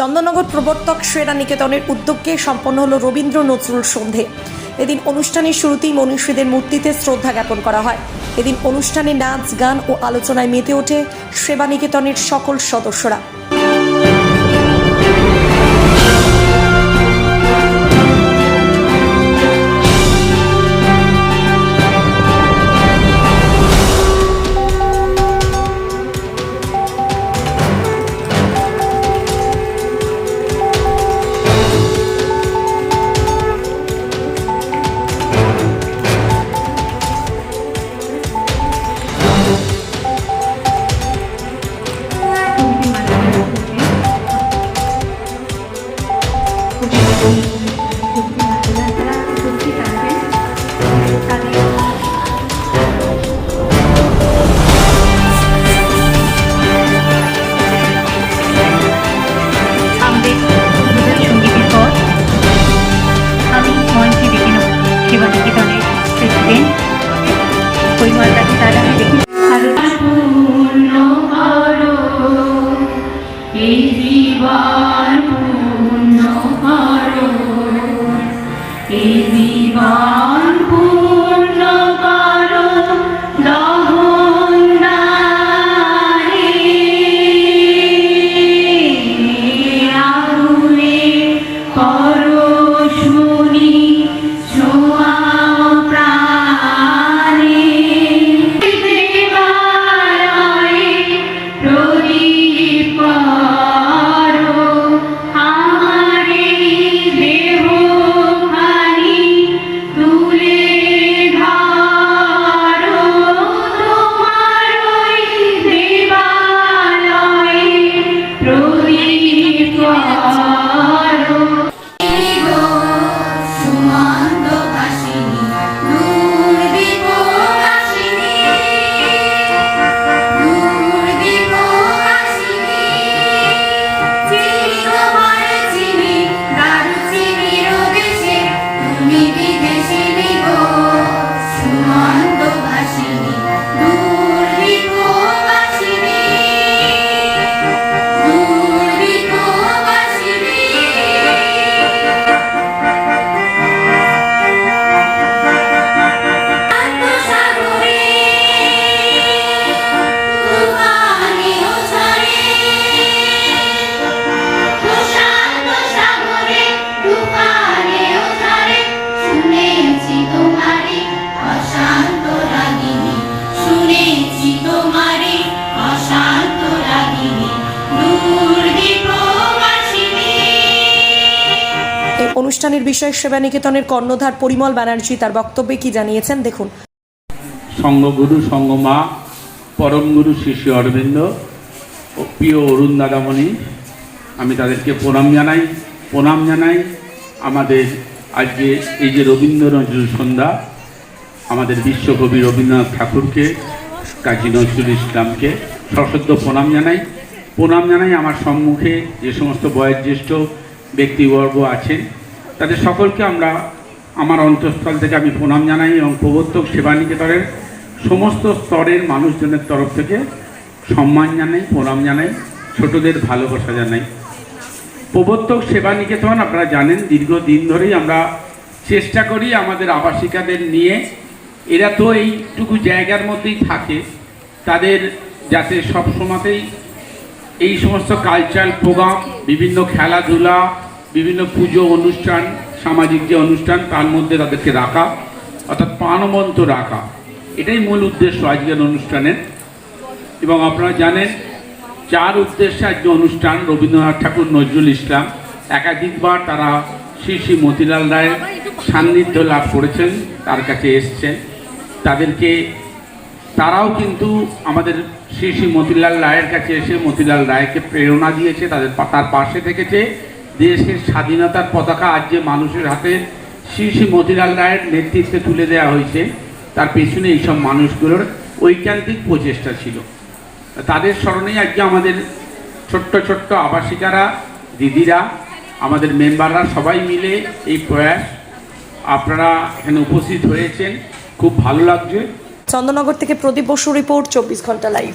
চন্দননগর প্রবর্তক সেরা নিকেতনের উদ্যোগে সম্পন্ন হল রবীন্দ্র নজরুল সন্ধে। এদিন অনুষ্ঠানের শুরুতেই মনীষীদের মূর্তিতে শ্রদ্ধা জ্ঞাপন করা হয়। এদিন অনুষ্ঠানে নাচ, গান ও আলোচনায় মেতে ওঠে সেবা নিকেতনের সকল সদস্যরা। অনুষ্ঠানের বিষয়ে সেবা নিকেতনের কর্ণধার পরিমল ব্যানার্জি তার বক্তব্যে কি জানিয়েছেন দেখুন। সঙ্গগুরু সঙ্গমা পরম গুরু শিশু অরবিন্দ ও প্রিয় অরুণ দাদামণি আমি তাদেরকে প্রণাম জানাই। প্রণাম জানাই আমাদের আজকে এই যে রবীন্দ্র সন্ধ্যা, আমাদের বিশ্বকবি রবীন্দ্রনাথ ঠাকুরকে, কাজী নজরুল ইসলামকে সশ্রদ্ধ প্রণাম জানাই। প্রণাম জানাই আমার সম্মুখে যে সমস্ত বয়োজ্যেষ্ঠ ব্যক্তিবর্গ আছেন। তাদের সকলকে আমরা আমার অন্তঃস্থল থেকে আমি প্রণাম জানাই এবং প্রবর্তক সেবা নিকেতনের সমস্ত স্তরের মানুষজনের তরফ থেকে সম্মান জানাই, প্রণাম জানাই, ছোটদের ভালোবাসা জানাই। প্রবর্তক সেবা নিকেতন আপনারা জানেন, দীর্ঘদিন ধরেই আমরা চেষ্টা করি আমাদের আবাসিকাদের নিয়ে। এরা তো এইটুকু জায়গার মধ্যেই থাকে। তাদের যাতে সব সময়তেই এই সমস্ত কালচারাল প্রোগ্রাম বিভিন্ন খেলাধুলা বিভিন্ন পুজো অনুষ্ঠান, সামাজিক যে অনুষ্ঠান, তার মধ্যে তাদেরকে রাখা, অর্থাৎ প্রাণবন্ত রাখা। এটাই মূল উদ্দেশ্য আজকের অনুষ্ঠানের। এবং আপনারা জানেন, চার উদ্দেশ্যে আজকে অনুষ্ঠান রবীন্দ্রনাথ ঠাকুর নজরুল ইসলাম। একাধিকবার তারা শ্রী শ্রী মতিলাল রায়ের সান্নিধ্য লাভ করেছেন, তার কাছে এসছেন। তাদেরকে, তারাও কিন্তু আমাদের শ্রী শ্রী মতিলাল রায়ের কাছে এসে মতিলাল রায়কে প্রেরণা দিয়েছে, তাদের তার পাশে থেকেছে দেশের স্বাধীনতার পতাকা আজ যে মানুষের হাতে, শ্রী শ্রী মতিলাল রায়ের নেতৃত্বে তুলে দেওয়া হয়েছে, তার পেছনে এইসব মানুষগুলোর ঐকান্তিক প্রচেষ্টা ছিল। তাদের স্মরণেই আজকে আমাদের ছোট্ট ছোট্ট আবাসিকারা, দিদিরা, আমাদের মেম্বাররা সবাই মিলে এই প্রয়াস আপনারা এখানে উপস্থিত হয়েছেন। খুব ভালো লাগছে। চন্দননগর থেকে প্রদীপ বসু রিপোর্ট, চব্বিশ ঘণ্টা লাইভ